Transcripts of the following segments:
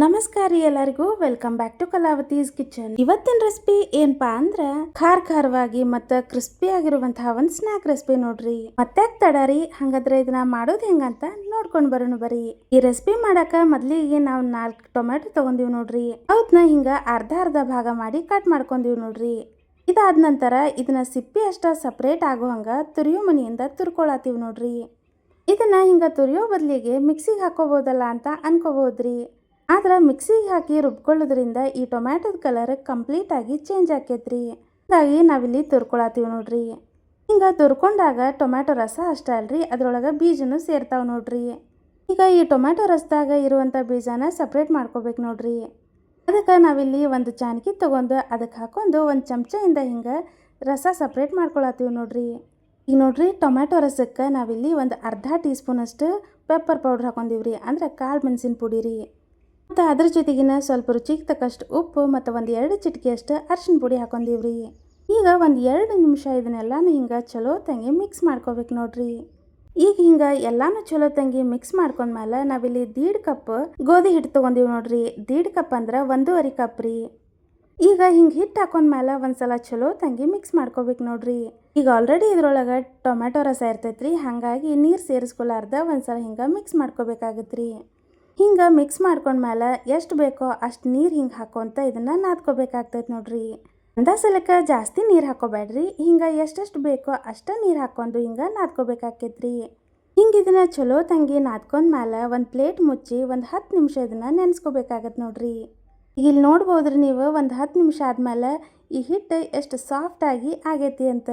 ನಮಸ್ಕಾರ ಎಲ್ಲರಿಗೂ welcome back to Kalavati's kitchen ಇವತ್ತಿನ ರೆಸಿಪಿ ಏನಪ್ಪಾ ಅಂದ್ರ ಖಾರ ಖಾರವಾಗಿ ಮತ್ತ ಕ್ರಿಸ್ಪಿ ಆಗಿರುವಂತಹ ಒಂದ್ ಸ್ನಾಕ್ ರೆಸಿಪಿ ನೋಡ್ರಿ. ಮತ್ತೆ ತಡರಿ, ಹಂಗಾದ್ರೆ ಇದನ್ನ ಮಾಡೋದ್ ಹೆಂಗಂತ ನೋಡ್ಕೊಂಡ್ ಬರೋಣ ಬರಿ. ಈ ರೆಸಿಪಿ ಮಾಡಾಕ ಮೊದ್ಲಿಗೆ ನಾವು ನಾಲ್ಕು ಟೊಮೆಟೊ ತಗೊಂಡಿವ್ ನೋಡ್ರಿ. ಅವತ್ನ ಹಿಂಗ ಅರ್ಧ ಅರ್ಧ ಭಾಗ ಮಾಡಿ ಕಟ್ ಮಾಡ್ಕೊಂಡಿವ್ ನೋಡ್ರಿ. ಇದಾದ ನಂತರ ಇದನ್ನ ಸಿಪ್ಪಿ ಅಷ್ಟ ಸಪ್ರೇಟ್ ಆಗೋ ಹಂಗ ತುರಿಯೋ ಮನಿಯಿಂದ ತುರ್ಕೊಳತೀವಿ ನೋಡ್ರಿ. ಇದನ್ನ ಹಿಂಗ ತುರಿಯೋ ಬದಲಿಗೆ ಮಿಕ್ಸಿಗೆ ಹಾಕೋಬಹುದಲ್ಲ ಅಂತ ಅನ್ಕೋಬೋದ್ರಿ. ಆದ್ರೆ ಮಿಕ್ಸಿಗೆ ಹಾಕಿ ರುಬ್ಕೊಳ್ಳೋದ್ರಿಂದ ಈ ಟೊಮ್ಯಾಟೊದ ಕಲರ್ ಕಂಪ್ಲೀಟ್ ಆಗಿ ಚೇಂಜ್ ಆಕೈತ್ರಿ. ಹಾಗಾಗಿ ನಾವಿಲ್ಲಿ ತುರ್ಕೊಳತ್ತೀವಿ ನೋಡ್ರಿ. ಹಿಂಗೆ ತುರ್ಕೊಂಡಾಗ ಟೊಮ್ಯಾಟೊ ರಸ ಅಷ್ಟೇ ಅಲ್ರಿ, ಅದರೊಳಗೆ ಬೀಜನು ಸೇರ್ತಾವೆ ನೋಡ್ರಿ. ಈಗ ಈ ಟೊಮ್ಯಾಟೊ ರಸದಾಗ ಇರುವಂಥ ಬೀಜನ ಸಪ್ರೇಟ್ ಮಾಡ್ಕೋಬೇಕು ನೋಡ್ರಿ. ಅದಕ್ಕೆ ನಾವಿಲ್ಲಿ ಒಂದು ಚಾನಕಿ ತೊಗೊಂಡು ಅದಕ್ಕೆ ಹಾಕೊಂಡು ಒಂದು ಚಮಚದಿಂದ ಹಿಂಗೆ ರಸ ಸಪ್ರೇಟ್ ಮಾಡ್ಕೊಳತ್ತೀವಿ ನೋಡ್ರಿ. ಈಗ ನೋಡ್ರಿ ಟೊಮ್ಯಾಟೊ ರಸಕ್ಕೆ ನಾವಿಲ್ಲಿ ಒಂದು ಅರ್ಧ ಟೀ ಸ್ಪೂನಷ್ಟು ಪೆಪ್ಪರ್ ಪೌಡ್ರ್ ಹಾಕೊಂಡಿವ್ರಿ, ಅಂದ್ರೆ ಕಾಳು ಮೆಣಸಿನ ಪುಡಿ ರೀ ಮತ್ತು ಅದ್ರ ಜೊತೆಗಿನ ಸ್ವಲ್ಪ ರುಚಿಗೆ ತಕ್ಕಷ್ಟು ಉಪ್ಪು ಮತ್ತು ಒಂದು ಎರಡು ಚಿಟಿಕೆಯಷ್ಟು ಅರ್ಶಿನ ಪುಡಿ ಹಾಕೊಂಡಿವ್ರಿ. ಈಗ ಒಂದು ಎರಡು ನಿಮಿಷ ಇದನ್ನೆಲ್ಲಾನು ಹಿಂಗೆ ಚಲೋ ತಂಗಿ ಮಿಕ್ಸ್ ಮಾಡ್ಕೋಬೇಕು ನೋಡ್ರಿ. ಈಗ ಹಿಂಗೆ ಎಲ್ಲಾನು ಚಲೋ ತಂಗಿ ಮಿಕ್ಸ್ ಮಾಡ್ಕೊಂಡ್ಮೇಲೆ ನಾವಿಲ್ಲಿ ದೀಡ್ ಕಪ್ ಗೋಧಿ ಹಿಟ್ಟು ತೊಗೊಂಡಿವಿ ನೋಡ್ರಿ. ದೀಡ್ ಕಪ್ ಅಂದ್ರೆ ಒಂದೂವರೆ ಕಪ್ ರೀ. ಈಗ ಹಿಂಗೆ ಹಿಟ್ಟು ಹಾಕೊಂಡ್ಮೇಲೆ ಒಂದ್ಸಲ ಚಲೋ ತಂಗಿ ಮಿಕ್ಸ್ ಮಾಡ್ಕೋಬೇಕು ನೋಡ್ರಿ. ಈಗ ಆಲ್ರೆಡಿ ಇದ್ರೊಳಗೆ ಟೊಮ್ಯಾಟೊ ರಸ ಇರ್ತೈತ್ರಿ. ಹಾಗಾಗಿ ನೀರು ಸೇರಿಸ್ಕೊಲಾರ್ದ ಒಂದ್ಸಲ ಹಿಂಗೆ ಮಿಕ್ಸ್ ಮಾಡ್ಕೋಬೇಕಾಗತ್ರಿ. ಹಿಂಗೆ ಮಿಕ್ಸ್ ಮಾಡ್ಕೊಂಡ್ಮೇಲೆ ಎಷ್ಟು ಬೇಕೋ ಅಷ್ಟು ನೀರು ಹಿಂಗೆ ಹಾಕೋಂತ ಇದನ್ನು ನಾದ್ಕೋಬೇಕಾಗ್ತೈತೆ ನೋಡ್ರಿ. ಅಂದ ಸಲಕ್ಕೆ ಜಾಸ್ತಿ ನೀರು ಹಾಕೋಬೇಡ್ರಿ. ಹಿಂಗೆ ಎಷ್ಟೆಷ್ಟು ಬೇಕೋ ಅಷ್ಟು ನೀರು ಹಾಕೊಂಡು ಹಿಂಗೆ ನಾದ್ಕೋಬೇಕಾಕೈತ್ರಿ. ಹಿಂಗೆ ಇದನ್ನು ಚಲೋ ತಂಗಿ ನಾದ್ಕೊಂಡ್ಮೇಲೆ ಒಂದು ಪ್ಲೇಟ್ ಮುಚ್ಚಿ ಒಂದು ಹತ್ತು ನಿಮಿಷ ಇದನ್ನು ನೆನೆಸ್ಕೋಬೇಕಾಗತ್ತೆ ನೋಡ್ರಿ. ಇಲ್ಲಿ ನೋಡ್ಬೋದ್ರಿ ನೀವು ಒಂದು ಹತ್ತು ನಿಮಿಷ ಆದಮೇಲೆ ಈ ಹಿಟ್ಟು ಎಷ್ಟು ಸಾಫ್ಟಾಗಿ ಆಗೈತಿ ಅಂತ.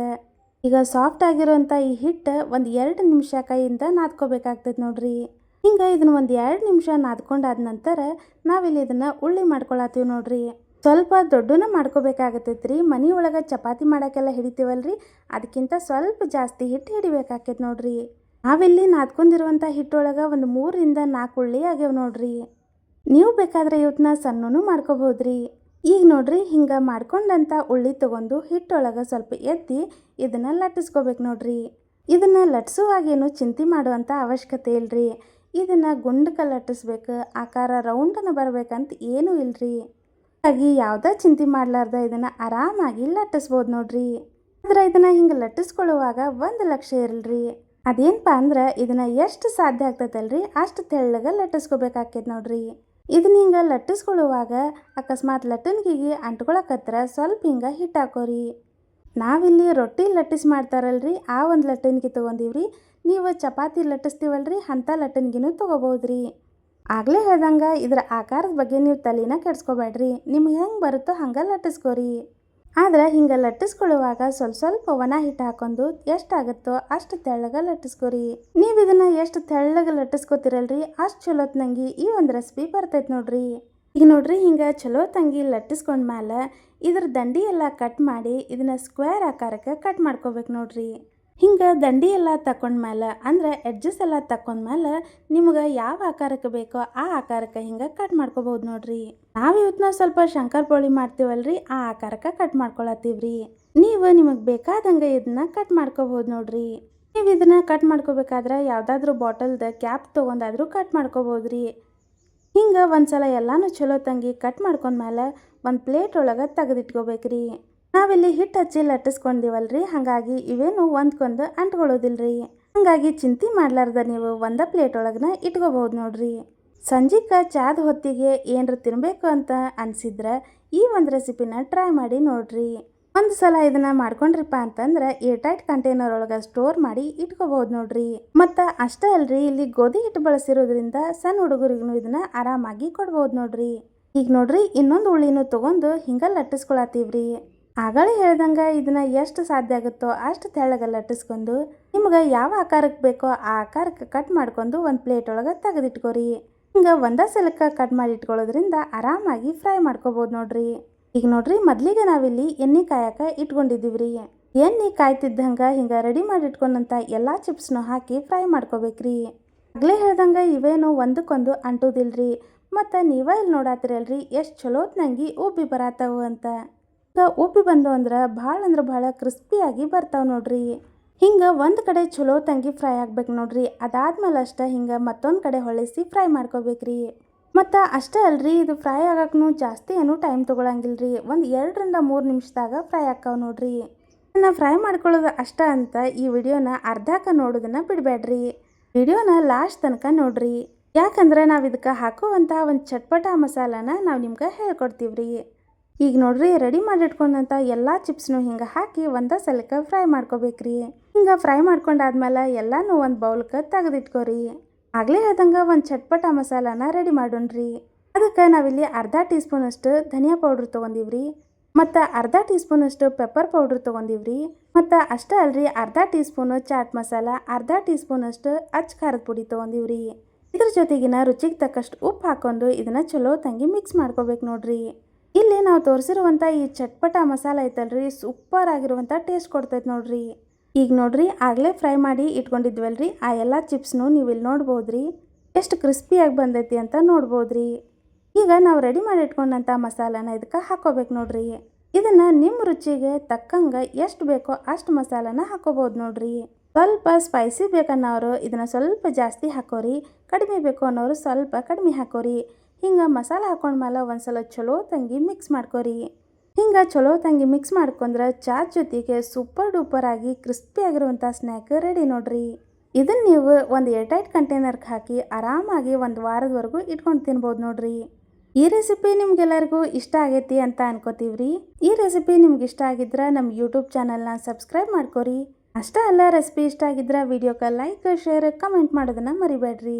ಈಗ ಸಾಫ್ಟ್ ಆಗಿರೋಂಥ ಈ ಹಿಟ್ಟು ಒಂದು ಎರಡು ನಿಮಿಷ ಕೈಯಿಂದ ನಾದ್ಕೋಬೇಕಾಗ್ತೈತೆ ನೋಡ್ರಿ. ಹಿಂಗೆ ಇದನ್ನ ಒಂದು ಎರಡು ನಿಮಿಷ ನಾದ್ಕೊಂಡಾದ ನಂತರ ನಾವಿಲ್ಲಿ ಇದನ್ನು ಉಳ್ಳಿ ಮಾಡ್ಕೊಳತ್ತೀವಿ ನೋಡ್ರಿ. ಸ್ವಲ್ಪ ದೊಡ್ಡನ ಮಾಡ್ಕೋಬೇಕಾಗತ್ತೈತ್ರಿ. ಮನೆ ಒಳಗೆ ಚಪಾತಿ ಮಾಡೋಕ್ಕೆಲ್ಲ ರೀ ಅದಕ್ಕಿಂತ ಸ್ವಲ್ಪ ಜಾಸ್ತಿ ಹಿಟ್ಟು ಹಿಡಿಬೇಕಾಕೈತೆ ನೋಡ್ರಿ. ನಾವಿಲ್ಲಿ ನಾದ್ಕೊಂಡಿರುವಂಥ ಹಿಟ್ಟೊಳಗೆ ಒಂದು ಮೂರರಿಂದ ನಾಲ್ಕು ಉಳ್ಳಿ ಆಗ್ಯಾವ ನೋಡ್ರಿ. ನೀವು ಬೇಕಾದ್ರೆ ಇವತ್ತನ್ನ ಸಣ್ಣನೂ ರೀ ಈಗ ನೋಡ್ರಿ ಹಿಂಗೆ ಮಾಡ್ಕೊಂಡಂಥ ಉಳ್ಳಿ ತೊಗೊಂಡು ಹಿಟ್ಟೊಳಗೆ ಸ್ವಲ್ಪ ಎತ್ತಿ ಇದನ್ನು ಲಟ್ಟಿಸ್ಕೋಬೇಕು ನೋಡ್ರಿ. ಇದನ್ನು ಲಟ್ಸುವಾಗೇನು ಚಿಂತೆ ಮಾಡುವಂಥ ಅವಶ್ಯಕತೆ ಇಲ್ರಿ. ಇದನ್ನು ಗುಂಡಕ್ಕೆ ಲಟ್ಟಿಸ್ಬೇಕು ಆಕಾರ ರೌಂಡನ್ನು ಬರಬೇಕಂತ ಏನೂ ಇಲ್ರಿ. ಹಾಗಾಗಿ ಯಾವುದೇ ಚಿಂತೆ ಮಾಡಲಾರ್ದ ಇದನ್ನು ಆರಾಮಾಗಿ ಲಟ್ಟಿಸ್ಬೋದು ನೋಡ್ರಿ. ಆದ್ರೆ ಇದನ್ನು ಹಿಂಗೆ ಲಟ್ಟಿಸ್ಕೊಳ್ಳುವಾಗ ಒಂದು ಲಕ್ಷ್ಯ ಇರಲ್ರಿ. ಅದೇನಪ್ಪ ಅಂದ್ರೆ ಇದನ್ನು ಎಷ್ಟು ಸಾಧ್ಯ ಆಗ್ತದಲ್ರಿ ಅಷ್ಟು ತೆಳ್ಳಗ ಲಟ್ಟಿಸ್ಕೋಬೇಕಾಕೈತೆ ನೋಡ್ರಿ. ಇದನ್ನ ಹಿಂಗೆ ಲಟ್ಟಿಸ್ಕೊಳ್ಳುವಾಗ ಅಕಸ್ಮಾತ್ ಲಟ್ಟನ್ಗಿಗೆ ಅಂಟ್ಕೊಳಕತ್ರ ಸ್ವಲ್ಪ ಹಿಂಗೆ ಹಿಟ್ಟು ಹಾಕೋರಿ. ನಾವಿಲ್ಲಿ ರೊಟ್ಟಿ ಲಟ್ಟಿಸ್ ಮಾಡ್ತಾರಲ್ರಿ, ಆ ಒಂದು ಲಟ್ಟಣಿಗೆ ತೊಗೊಂಡಿವ್ರಿ. ನೀವು ಚಪಾತಿ ಲಟ್ಟಿಸ್ತೀವಲ್ರಿ, ಅಂಥ ಲಟ್ಟನ್ಗಿನೂ ತೊಗೋಬೋದು ರೀ ಆಗಲೇ ಹೇಳ್ದಂಗೆ ಇದರ ಆಕಾರದ ಬಗ್ಗೆ ನೀವು ತಲೆನ ಕೆಡ್ಸ್ಕೊಬೇಡ್ರಿ, ನಿಮ್ಗೆ ಹೆಂಗೆ ಬರುತ್ತೋ ಹಂಗೆ ಲಟ್ಟಿಸ್ಕೋರಿ. ಆದ್ರೆ ಹಿಂಗೆ ಲಟ್ಟಿಸ್ಕೊಳ್ಳುವಾಗ ಸ್ವಲ್ಪ ಸ್ವಲ್ಪ ಒಣ ಹಿಟ್ಟು ಹಾಕೊಂಡು ಎಷ್ಟಾಗುತ್ತೋ ಅಷ್ಟು ತೆಳ್ಳಗೆ ಲಟ್ಟಿಸ್ಕೋರಿ. ನೀವು ಇದನ್ನ ಎಷ್ಟು ತೆಳ್ಳಗೆ ಲಟ್ಟಿಸ್ಕೋತಿರಲ್ರಿ, ಅಷ್ಟು ಚಲೋತ್ನಂಗಿ ಈ ಒಂದು ರೆಸಿಪಿ ಬರ್ತೈತೆ ನೋಡ್ರಿ. ಈಗ ನೋಡ್ರಿ ಹಿಂಗೆ ಚಲೋ ತಂಗಿ ಲಟ್ಟಿಸ್ಕೊಂಡ್ಮೇಲೆ ಇದ್ರ ದಂಡಿ ಎಲ್ಲ ಕಟ್ ಮಾಡಿ ಇದನ್ನ ಸ್ಕ್ವೇರ್ ಆಕಾರಕ್ಕೆ ಕಟ್ ಮಾಡ್ಕೋಬೇಕು ನೋಡ್ರಿ. ಹಿಂಗೆ ದಂಡಿ ಎಲ್ಲ ತಕೊಂಡ್ಮೇಲೆ ಅಂದ್ರೆ ಎಡ್ಜಸ್ ಎಲ್ಲ ತಕೊಂಡ್ಮೇಲೆ ನಿಮ್ಗೆ ಯಾವ ಆಕಾರಕ್ಕೆ ಬೇಕೋ ಆ ಆಕಾರಕ್ಕೆ ಹಿಂಗೆ ಕಟ್ ಮಾಡ್ಕೋಬೋದು ನೋಡ್ರಿ. ನಾವು ಇವತ್ತು ಸ್ವಲ್ಪ ಶಂಕರ್ ಪೋಳಿ ಮಾಡ್ತೀವಲ್ರಿ, ಆ ಆಕಾರಕ್ಕೆ ಕಟ್ ಮಾಡ್ಕೊಳತ್ತೀವ್ರಿ. ನೀವು ನಿಮಗೆ ಬೇಕಾದಂಗೆ ಇದನ್ನ ಕಟ್ ಮಾಡ್ಕೋಬೋದು ನೋಡ್ರಿ. ನೀವು ಇದನ್ನ ಕಟ್ ಮಾಡ್ಕೋಬೇಕಾದ್ರೆ ಯಾವುದಾದ್ರೂ ಬಾಟಲ್ದ ಕ್ಯಾಪ್ ತೊಗೊಂಡಾದ್ರೂ ಕಟ್ ಮಾಡ್ಕೋಬೋದ್ರಿ. ಹಿಂಗೆ ಒಂದ್ಸಲ ಎಲ್ಲಾನು ಚಲೋ ತಂಗಿ ಕಟ್ ಮಾಡ್ಕೊಂಡ್ಮೇಲೆ ಒಂದು ಪ್ಲೇಟ್ ಒಳಗೆ ತೆಗೆದಿಟ್ಕೋಬೇಕ್ರಿ. ನಾವಿಲ್ಲಿ ಹಿಟ್ಟು ಹಚ್ಚಿ ಲಟ್ಟಿಸ್ಕೊಂಡಿವಲ್ರಿ, ಹಾಗಾಗಿ ಇವೇನು ಒಂದ್ಕೊಂದು ಅಂಟ್ಕೊಳ್ಳೋದಿಲ್ರಿ. ಹಾಗಾಗಿ ಚಿಂತೆ ಮಾಡಲಾರ್ದ ನೀವು ಒಂದ ಪ್ಲೇಟ್ ಒಳಗನ ಇಟ್ಕೋಬಹುದು ನೋಡ್ರಿ. ಸಂಜಿಕ ಚಾದ ಹೊತ್ತಿಗೆ ಏನರ ತಿನ್ನಬೇಕು ಅಂತ ಅನ್ಸಿದ್ರೆ ಈ ಒಂದು ರೆಸಿಪಿನ ಟ್ರೈ ಮಾಡಿ ನೋಡ್ರಿ. ಒಂದು ಸಲ ಇದನ್ನ ಮಾಡ್ಕೊಂಡ್ರಿಪ್ಪ ಅಂತಂದ್ರೆ ಏರ್ಟೈಟ್ ಕಂಟೈನರ್ ಒಳಗೆ ಸ್ಟೋರ್ ಮಾಡಿ ಇಟ್ಕೋಬಹುದು ನೋಡ್ರಿ. ಮತ್ತ ಅಷ್ಟೇ ಅಲ್ರಿ, ಇಲ್ಲಿ ಗೋಧಿ ಹಿಟ್ಟು ಬಳಸಿರೋದ್ರಿಂದ ಸಣ್ಣ ಹುಡುಗರಿಗೂ ಇದನ್ನ ಆರಾಮಾಗಿ ಕೊಡ್ಬೋದು ನೋಡ್ರಿ. ಈಗ ನೋಡ್ರಿ, ಇನ್ನೊಂದು ಉಳ್ಳಿನೂ ತಗೊಂಡು ಹಿಂಗ ಲಟ್ಟಿಸ್ಕೊಳತ್ತೀವ್ರಿ. ಆಗಳೇ ಹೇಳ್ದಂಗೆ ಇದನ್ನು ಎಷ್ಟು ಸಾಧ್ಯ ಆಗುತ್ತೋ ಅಷ್ಟು ತೆಳ್ಳಗೆ ಲಟ್ಟಿಸ್ಕೊಂಡು ನಿಮ್ಗೆ ಯಾವ ಆಕಾರಕ್ಕೆ ಬೇಕೋ ಆ ಆಕಾರಕ್ಕೆ ಕಟ್ ಮಾಡ್ಕೊಂಡು ಒಂದು ಪ್ಲೇಟ್ ಒಳಗೆ ತೆಗೆದಿಟ್ಕೋರಿ. ಹಿಂಗೆ ಒಂದೇ ಸಲಕ್ಕೆ ಕಟ್ ಮಾಡಿ ಇಟ್ಕೊಳ್ಳೋದ್ರಿಂದ ಆರಾಮಾಗಿ ಫ್ರೈ ಮಾಡ್ಕೋಬೋದು ನೋಡ್ರಿ. ಈಗ ನೋಡ್ರಿ ಮೊದಲಿಗೆ ನಾವಿಲ್ಲಿ ಎಣ್ಣೆ ಕಾಯಕ್ಕೆ ರೀ ಎಣ್ಣೆ ಕಾಯ್ತಿದ್ದಂಗೆ ಹಿಂಗೆ ರೆಡಿ ಮಾಡಿ ಇಟ್ಕೊಂಡಂಥ ಎಲ್ಲ ಚಿಪ್ಸ್ನು ಹಾಕಿ ಫ್ರೈ ಮಾಡ್ಕೋಬೇಕ್ರಿ. ಆಗಲೇ ಹೇಳ್ದಂಗೆ ಇವೇನು ಒಂದಕ್ಕೊಂದು ಅಂಟೋದಿಲ್ರಿ. ಮತ್ತು ನೀವೇ ಇಲ್ಲಿ ನೋಡಾತಿರಲ್ರಿ ಎಷ್ಟು ಚಲೋತ್ನಂಗಿ ಉಬ್ಬಿ ಬರತ್ತವು ಅಂತ. ಈಗ ಉಪ್ಪು ಬಂದು ಅಂದ್ರೆ ಭಾಳ ಅಂದ್ರೆ ಭಾಳ ಕ್ರಿಸ್ಪಿಯಾಗಿ ಬರ್ತಾವೆ ನೋಡ್ರಿ. ಹಿಂಗೆ ಒಂದು ಕಡೆ ಚಲೋ ತಂಗಿ ಫ್ರೈ ಆಗ್ಬೇಕು ನೋಡ್ರಿ. ಅದಾದ್ಮೇಲೆ ಅಷ್ಟೇ ಹಿಂಗೆ ಮತ್ತೊಂದು ಕಡೆ ಹೊಳಿಸಿ ಫ್ರೈ ಮಾಡ್ಕೋಬೇಕ್ರಿ. ಮತ್ತು ಅಷ್ಟೇ ಅಲ್ರಿ, ಇದು ಫ್ರೈ ಆಗಕ್ಕೂ ಜಾಸ್ತಿ ಏನು ಟೈಮ್ ತೊಗೊಳಂಗಿಲ್ರಿ. ಒಂದು ಎರಡರಿಂದ ಮೂರು ನಿಮಿಷದಾಗ ಫ್ರೈ ಆಕ್ಕಾವ ನೋಡ್ರಿ. ಇನ್ನ ಫ್ರೈ ಮಾಡ್ಕೊಳ್ಳೋದು ಅಷ್ಟ ಅಂತ ಈ ವಿಡಿಯೋನ ಅರ್ಧಕ್ಕ ನೋಡೋದನ್ನ ಬಿಡಬೇಡ್ರಿ ವಿಡಿಯೋನ ಲಾಸ್ಟ್ ತನಕ ನೋಡ್ರಿ. ಯಾಕಂದ್ರೆ ನಾವು ಇದಕ್ಕೆ ಹಾಕುವಂತಹ ಒಂದು ಚಟ್ಪಟ ಮಸಾಲಾನ ನಾವು ನಿಮ್ಗೆ ಹೇಳ್ಕೊಡ್ತೀವ್ರಿ. ಈಗ ನೋಡ್ರಿ ರೆಡಿ ಮಾಡಿಟ್ಕೊಂಡಂಥ ಎಲ್ಲ ಚಿಪ್ಸ್ನು ಹಿಂಗೆ ಹಾಕಿ ಒಂದೇ ಸಲಕ್ಕೆ ಫ್ರೈ ಮಾಡ್ಕೋಬೇಕ್ರಿ. ಹಿಂಗೆ ಫ್ರೈ ಮಾಡ್ಕೊಂಡಾದ್ಮೇಲೆ ಎಲ್ಲನೂ ಒಂದು ಬೌಲ್ಗೆ ತೆಗೆದಿಟ್ಕೋರಿ. ಆಗಲೇ ಹೇಳ್ದಂಗೆ ಒಂದು ಚಟ್ಪಟ ಮಸಾಲಾನ ರೆಡಿ ಮಾಡೋಣ್ರಿ. ಅದಕ್ಕೆ ನಾವಿಲ್ಲಿ ಅರ್ಧ ಟೀ ಸ್ಪೂನಷ್ಟು ಧನಿಯಾ ಪೌಡ್ರ್ ತೊಗೊಂಡಿವ್ರಿ. ಮತ್ತು ಅರ್ಧ ಟೀ ಸ್ಪೂನಷ್ಟು ಪೆಪ್ಪರ್ ಪೌಡ್ರ್ ತೊಗೊಂಡಿವ್ರಿ. ಮತ್ತು ಅಷ್ಟೇ ಅಲ್ರಿ, ಅರ್ಧ ಟೀ ಸ್ಪೂನು ಚಾಟ್ ಮಸಾಲ ಅರ್ಧ ಟೀ ಸ್ಪೂನಷ್ಟು ಅಚ್ಚ ಖಾರದ ಪುಡಿ ತೊಗೊಂಡಿವ್ರಿ. ಇದ್ರ ಜೊತೆಗಿನ ರುಚಿಗೆ ತಕ್ಕಷ್ಟು ಉಪ್ಪು ಹಾಕೊಂಡು ಇದನ್ನ ಚಲೋ ತಂಗಿ ಮಿಕ್ಸ್ ಮಾಡ್ಕೋಬೇಕು ನೋಡ್ರಿ. ಇಲ್ಲಿ ನಾವು ತೋರಿಸಿರುವಂಥ ಈ ಚಟ್ಪಟ ಮಸಾಲ ಐತಲ್ರಿ ಸೂಪರ್ ಆಗಿರುವಂಥ ಟೇಸ್ಟ್ ಕೊಡ್ತೈತೆ ನೋಡ್ರಿ. ಈಗ ನೋಡ್ರಿ, ಆಗಲೇ ಫ್ರೈ ಮಾಡಿ ಇಟ್ಕೊಂಡಿದ್ವಲ್ರಿ, ಆ ಎಲ್ಲ ಚಿಪ್ಸ್ನು ನೀವು ಇಲ್ಲಿ ನೋಡ್ಬೋದ್ರಿ. ಎಷ್ಟು ಕ್ರಿಸ್ಪಿಯಾಗಿ ಬಂದೈತಿ ಅಂತ ನೋಡ್ಬೋದ್ರಿ. ಈಗ ನಾವು ರೆಡಿ ಮಾಡಿ ಇಟ್ಕೊಂಡಂಥ ಮಸಾಲಾನ ಇದಕ್ಕೆ ಹಾಕೋಬೇಕು ನೋಡ್ರಿ. ಇದನ್ನ ನಿಮ್ಮ ರುಚಿಗೆ ತಕ್ಕಂಗೆ ಎಷ್ಟು ಬೇಕೋ ಅಷ್ಟು ಮಸಾಲಾನ ಹಾಕೋಬೋದು ನೋಡ್ರಿ. ಸ್ವಲ್ಪ ಸ್ಪೈಸಿ ಬೇಕನ್ನೋರು ಇದನ್ನ ಸ್ವಲ್ಪ ಜಾಸ್ತಿ ಹಾಕೋರಿ, ಕಡಿಮೆ ಬೇಕು ಅನ್ನೋರು ಸ್ವಲ್ಪ ಕಡಿಮೆ ಹಾಕೋರಿ. ಹಿಂಗೆ ಮಸಾಲೆ ಹಾಕೊಂಡ್ಮೇಲೆ ಒಂದ್ಸಲ ಚಲೋ ತಂಗಿ ಮಿಕ್ಸ್ ಮಾಡ್ಕೊರಿ. ಹಿಂಗೆ ಚಲೋ ತಂಗಿ ಮಿಕ್ಸ್ ಮಾಡ್ಕೊಂಡ್ರೆ ಚಾ ಜೊತೆಗೆ ಸೂಪರ್ ಡೂಪರ್ ಆಗಿ ಕ್ರಿಸ್ಪಿ ಆಗಿರುವಂಥ ಸ್ನ್ಯಾಕ್ ರೆಡಿ ನೋಡ್ರಿ. ಇದನ್ನ ನೀವು ಒಂದು ಏರ್ಟೈಟ್ ಕಂಟೈನರ್ಗೆ ಹಾಕಿ ಆರಾಮಾಗಿ ಒಂದು ವಾರದವರೆಗೂ ಇಟ್ಕೊಂಡು ತಿನ್ಬೋದು ನೋಡ್ರಿ. ಈ ರೆಸಿಪಿ ನಿಮ್ಗೆಲ್ಲರಿಗೂ ಇಷ್ಟ ಆಗೈತಿ ಅಂತ ಅನ್ಕೋತೀವ್ರಿ. ಈ ರೆಸಿಪಿ ನಿಮ್ಗೆ ಇಷ್ಟ ಆಗಿದ್ರೆ ನಮ್ಮ ಯೂಟ್ಯೂಬ್ ಚಾನಲ್ನ ಸಬ್ಸ್ಕ್ರೈಬ್ ಮಾಡ್ಕೊರಿ. ಅಷ್ಟೇ ಅಲ್ಲ ರೆಸಿಪಿ ಇಷ್ಟ ಆಗಿದ್ರೆ ವಿಡಿಯೋಕ್ಕೆ ಲೈಕ್ ಶೇರ್ ಕಮೆಂಟ್ ಮಾಡೋದನ್ನ ಮರಿಬೇಡ್ರಿ.